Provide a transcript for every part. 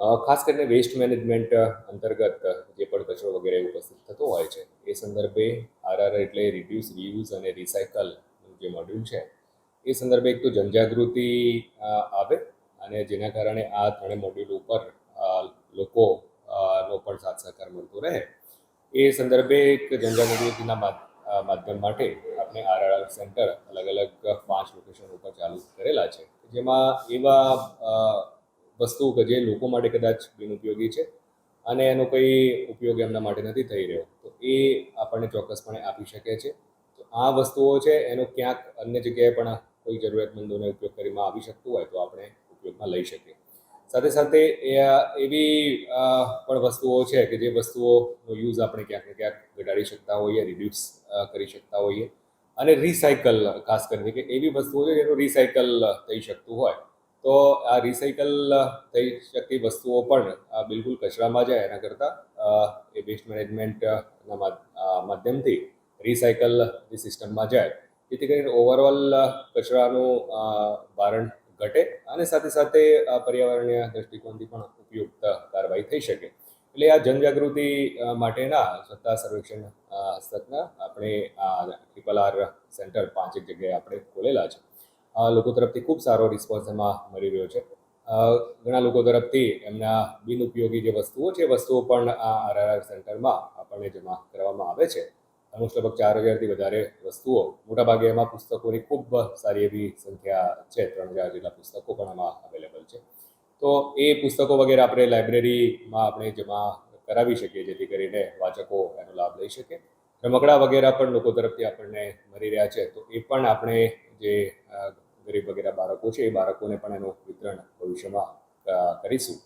ખાસ કરીને waste management અંતર્ગત જે પણ કચરો વગેરે ઉપસ્થિત થતો હોય છે, એ સંદર્ભે આરઆર એટલે રિડ્યુસ રીયુઝ અને રિસાયકલ જે મોડ્યુલ છે, એ સંદર્ભે એક તો જનજાગૃતિ આવે અને જેના કારણે આ ત્રણેય મોડ્યુલ ઉપર લોકો નો પણ સાથ સહકાર મળતો રહે. એ સંદર્ભે એક જનજાગૃતિના માધ્યમ માટે આપણે આરઆર સેન્ટર અલગ અલગ પાંચ લોકેશન ઉપર ચાલુ કરેલા છે, જેમાં એવા અ, વસ્તુઓ કે જે લોકો માટે કદાચ બિનઉપયોગી છે અને એનો કંઈ ઉપયોગ એમના માટે નથી થઈ રહ્યો. તો એ આપણને ચોક્કસપણે આપી શકે છે. તો આ વસ્તુઓ છે એનો ક્યાંક અન્ય જગ્યાએ પણ કોઈ જરૂરિયાતમંદોને ઉપયોગ કરીમાં આવી શકતું હોય તો આપણે ઉપયોગમાં લઈ શકીએ. સાથે સાથે એ એવી પણ વસ્તુઓ છે કે જે વસ્તુઓનો યુઝ આપણે ક્યાંક ને ક્યાંક ઘટાડી શકતા હોઈએ રિડ્યુસ કરી શકતા હોઈએ. અને રિસાયકલ ખાસ કરીને કે એવી વસ્તુઓ છે જેનું રિસાયકલ થઈ શકતું હોય. તો આ રિસાયકલ થઈ શકતી વસ્તુઓ પણ બિલકુલ કચરામાં જાય. એના કરતાં એ વેસ્ટ મેનેજમેન્ટના માધ્યમથી રિસાયકલ સિસ્ટમમાં જાય. જેથી કરીને ઓવરઓલ કચરાનું ભારણ ઘટે અને સાથે સાથે પર્યાવરણીય દ્રષ્ટિકોણથી પણ ઉપયુક્ત કાર્યવાહી થઈ શકે. એટલે આ જનજાગૃતિ માટેના સત્તા સર્વેક્ષણ હસ્તકના આપણે, આ ટ્રિપલ આર સેન્ટર પાંચેક જગ્યાએ આપણે ખોલેલા છે. લોકો તરફથી ખૂબ સારો રિસ્પોન્સ એમાં મળી રહ્યો છે. ઘણા લોકો તરફથી એમના બિનઉપયોગી જે વસ્તુઓ છે વસ્તુઓ પણ આ આરઆર સેન્ટરમાં આપણને જમા કરવામાં આવે છે. લગભગ ચાર હજારથી વધારે વસ્તુઓ, મોટાભાગે એમાં પુસ્તકોની ખૂબ સારી એવી સંખ્યા છે, ત્રણ હજાર જેટલા પુસ્તકો પણ એમાં અવેલેબલ છે. તો એ પુસ્તકો વગેરે આપણે લાઇબ્રેરીમાં આપણે જમા કરાવી શકીએ, જેથી કરીને વાચકો એનો લાભ લઈ શકે. રમકડા વગેરે પણ લોકો તરફથી આપણને મળી રહ્યા છે. તો એ પણ આપણે જે ગરીબ વગેરે બાળકો છે, એ બાળકોને પણ એનું વિતરણ ભવિષ્યમાં કરીશું.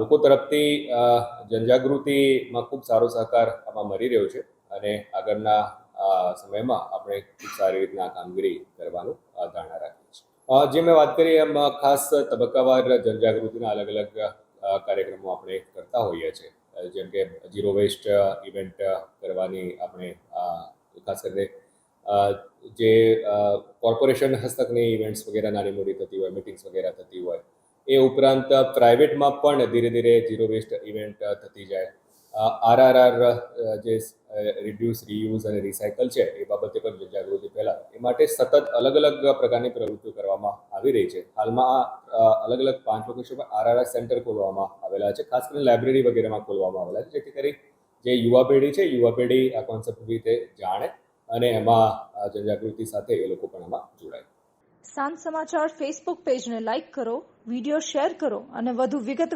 લોકો તરફથી જનજાગૃતિમાં ખૂબ સારો સહકાર આમાં મળી રહ્યો છે અને આગળના સમયમાં આપણે ખૂબ સારી રીતના કામગીરી કરવાનું ધારણા રાખીએ છીએ. જે મેં વાત કરી એમ ખાસ તબક્કાવાર જનજાગૃતિના અલગ અલગ કાર્યક્રમો આપણે કરતા હોઈએ છીએ. જેમ કે ઝીરો વેસ્ટ ઇવેન્ટ કરવાની આપણે ખાસ કરીને જે કોર્પોરેશન હસ્તકની ઇવેન્ટ્સ વગેરે નાની મોટી થતી હોય, મિટિંગ્સ વગેરે થતી હોય, એ ઉપરાંત પ્રાઇવેટમાં પણ ધીરે ધીરે ઝીરો વેસ્ટ ઇવેન્ટ થતી જાય. આરઆરઆર જે રિડ્યુસ, રીયુઝ અને રિસાયકલ છે, એ બાબતે પણ જાગૃતિ ફેલાવે, એ માટે સતત અલગ અલગ પ્રકારની પ્રવૃત્તિઓ કરવામાં આવી રહી છે. હાલમાં અલગ અલગ પાંચ લોકેશનમાં આરઆરઆર સેન્ટર ખોલવામાં આવેલા છે, ખાસ કરીને લાઇબ્રેરી વગેરેમાં ખોલવામાં આવેલા છે, જેથી કરી જે યુવા પેઢી છે, યુવા પેઢી આ કોન્સેપ્ટ રીતે જાણે અને એમાં જનજાગૃતિ સાથે એ લોકો પણ એમાં જોડાય. સાંજ સમાચાર ફેસબુક પેજને લાઇક કરો, વીડિયો શેર કરો અને વધુ વિગતવાર